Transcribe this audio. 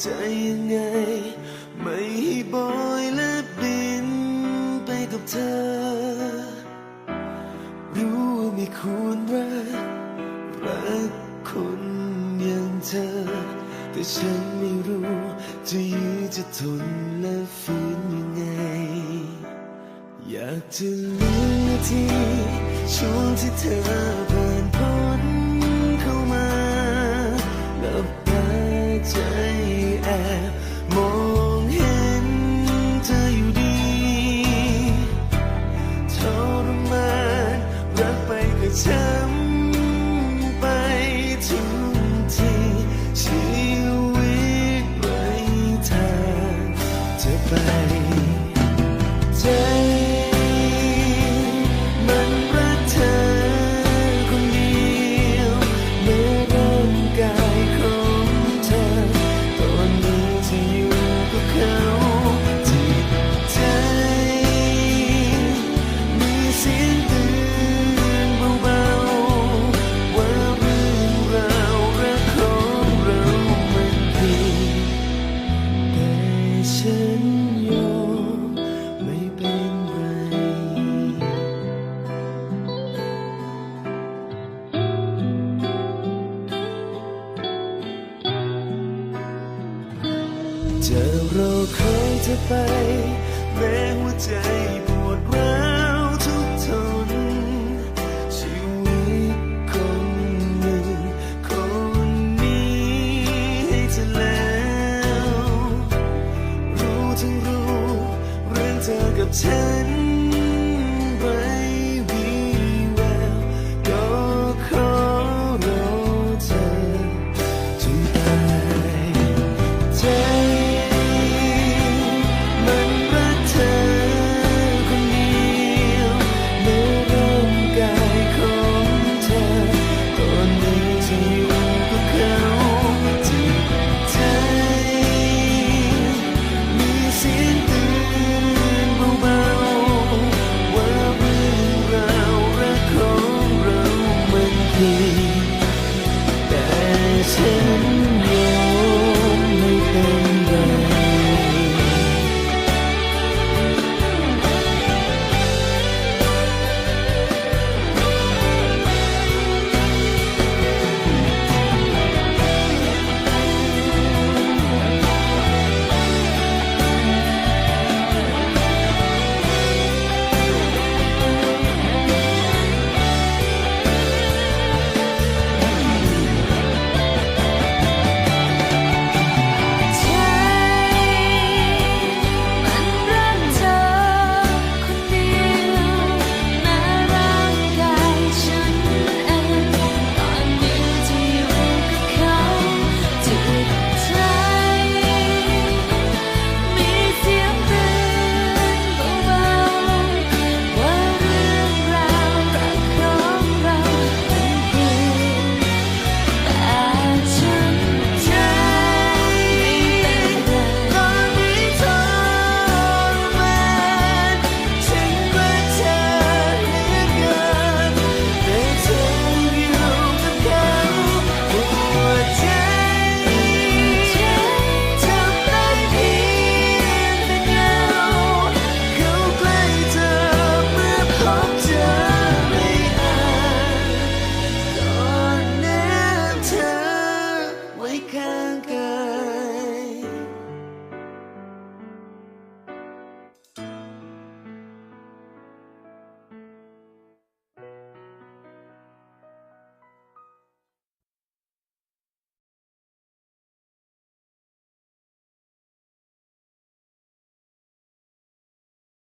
จะยังไง ไม่ให้บอยและบินไปกับเธอ รู้ว่ามีควณรักรักคนอย่างเธอ แต่ฉันไม่รู้ จะยื้จะทนและฝืนยังไง อยากจะลืมนาทีช่วงที่เธอ ก จอเราเคยจะไป แม้หัวใจปวดร้าวทุกทน ชีวิตคนหนึ่ง คนนี้ให้เธอแล้ว รู้ทั้งรู้เรื่องเธอกับฉัน